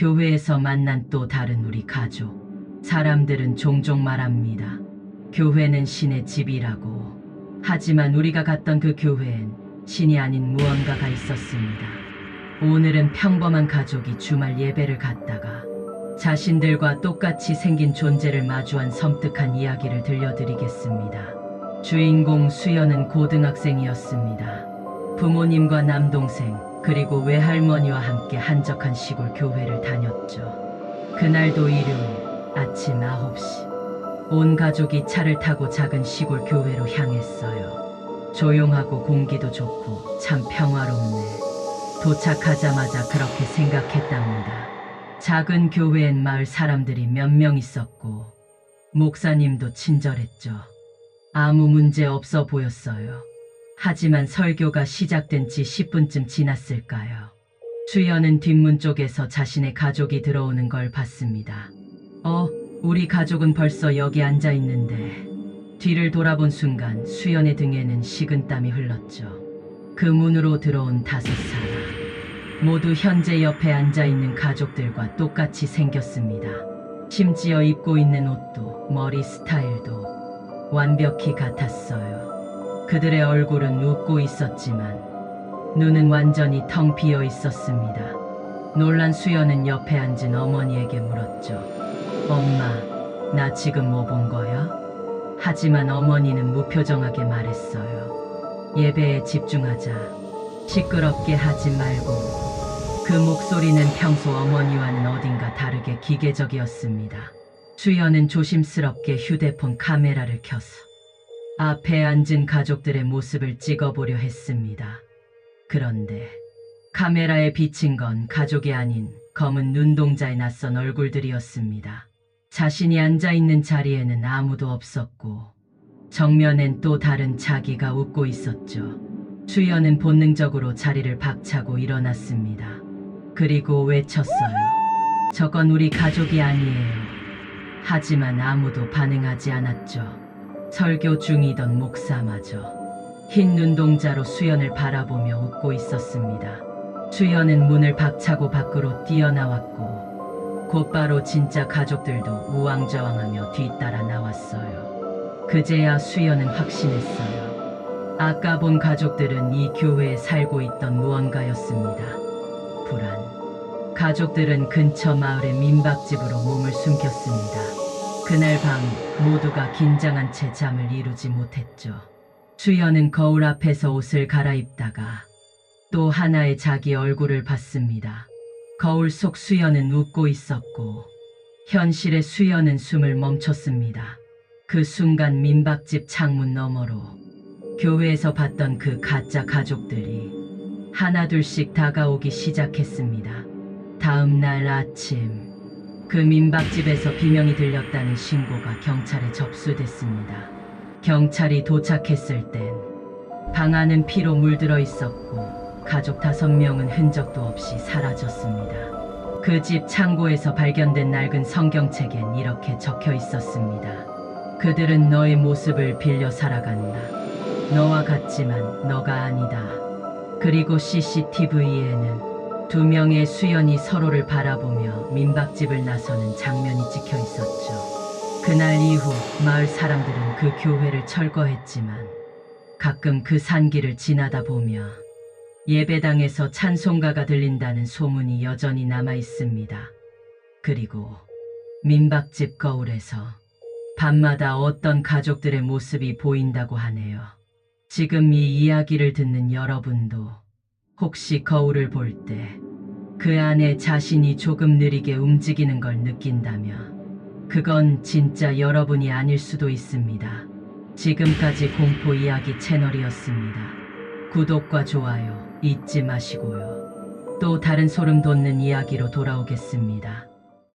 교회에서 만난 또 다른 우리 가족. 사람들은 종종 말합니다. 교회는 신의 집이라고. 하지만 우리가 갔던 그 교회엔 신이 아닌 무언가가 있었습니다. 오늘은 평범한 가족이 주말 예배를 갔다가 자신들과 똑같이 생긴 존재를 마주한 섬뜩한 이야기를 들려드리겠습니다. 주인공 수연은 고등학생이었습니다. 부모님과 남동생 그리고 외할머니와 함께 한적한 시골 교회를 다녔죠. 그날도 일요일 아침 9시 온 가족이 차를 타고 작은 시골 교회로 향했어요. 조용하고 공기도 좋고 참 평화롭네. 도착하자마자 그렇게 생각했답니다. 작은 교회엔 마을 사람들이 몇 명 있었고 목사님도 친절했죠. 아무 문제 없어 보였어요. 하지만 설교가 시작된 지 10분쯤 지났을까요? 수연은 뒷문 쪽에서 자신의 가족이 들어오는 걸 봤습니다. 어, 우리 가족은 벌써 여기 앉아 있는데. 뒤를 돌아본 순간 수연의 등에는 식은땀이 흘렀죠. 그 문으로 들어온 다섯 사람. 모두 현재 옆에 앉아 있는 가족들과 똑같이 생겼습니다. 심지어 입고 있는 옷도 머리 스타일도 완벽히 같았어요. 그들의 얼굴은 웃고 있었지만 눈은 완전히 텅 비어 있었습니다. 놀란 수연은 옆에 앉은 어머니에게 물었죠. 엄마, 나 지금 뭐 본 거야? 하지만 어머니는 무표정하게 말했어요. 예배에 집중하자. 시끄럽게 하지 말고. 그 목소리는 평소 어머니와는 어딘가 다르게 기계적이었습니다. 수연은 조심스럽게 휴대폰 카메라를 켜서 앞에 앉은 가족들의 모습을 찍어보려 했습니다. 그런데 카메라에 비친 건 가족이 아닌 검은 눈동자의 낯선 얼굴들이었습니다. 자신이 앉아 있는 자리에는 아무도 없었고 정면엔 또 다른 자기가 웃고 있었죠. 수연은 본능적으로 자리를 박차고 일어났습니다. 그리고 외쳤어요. 저건 우리 가족이 아니에요. 하지만 아무도 반응하지 않았죠. 설교 중이던 목사마저 흰 눈동자로 수연을 바라보며 웃고 있었습니다. 수연은 문을 박차고 밖으로 뛰어나왔고 곧바로 진짜 가족들도 우왕좌왕하며 뒤따라 나왔어요. 그제야 수연은 확신했어요. 아까 본 가족들은 이 교회에 살고 있던 무언가였습니다. 불안. 가족들은 근처 마을의 민박집으로 몸을 숨겼습니다. 그날 밤 모두가 긴장한 채 잠을 이루지 못했죠. 수연은 거울 앞에서 옷을 갈아입다가 또 하나의 자기 얼굴을 봤습니다. 거울 속 수연은 웃고 있었고 현실의 수연은 숨을 멈췄습니다. 그 순간 민박집 창문 너머로 교회에서 봤던 그 가짜 가족들이 하나둘씩 다가오기 시작했습니다. 다음 날 아침 그 민박집에서 비명이 들렸다는 신고가 경찰에 접수됐습니다. 경찰이 도착했을 땐 방 안은 피로 물들어 있었고 가족 다섯 명은 흔적도 없이 사라졌습니다. 그 집 창고에서 발견된 낡은 성경책엔 이렇게 적혀 있었습니다. 그들은 너의 모습을 빌려 살아간다. 너와 같지만 너가 아니다. 그리고 CCTV에는 두 명의 수연이 서로를 바라보며 민박집을 나서는 장면이 찍혀 있었죠. 그날 이후 마을 사람들은 그 교회를 철거했지만 가끔 그 산길을 지나다 보며 예배당에서 찬송가가 들린다는 소문이 여전히 남아 있습니다. 그리고 민박집 거울에서 밤마다 어떤 가족들의 모습이 보인다고 하네요. 지금 이 이야기를 듣는 여러분도 혹시 거울을 볼 때 그 안에 자신이 조금 느리게 움직이는 걸 느낀다면 그건 진짜 여러분이 아닐 수도 있습니다. 지금까지 공포 이야기 채널이었습니다. 구독과 좋아요 잊지 마시고요. 또 다른 소름 돋는 이야기로 돌아오겠습니다.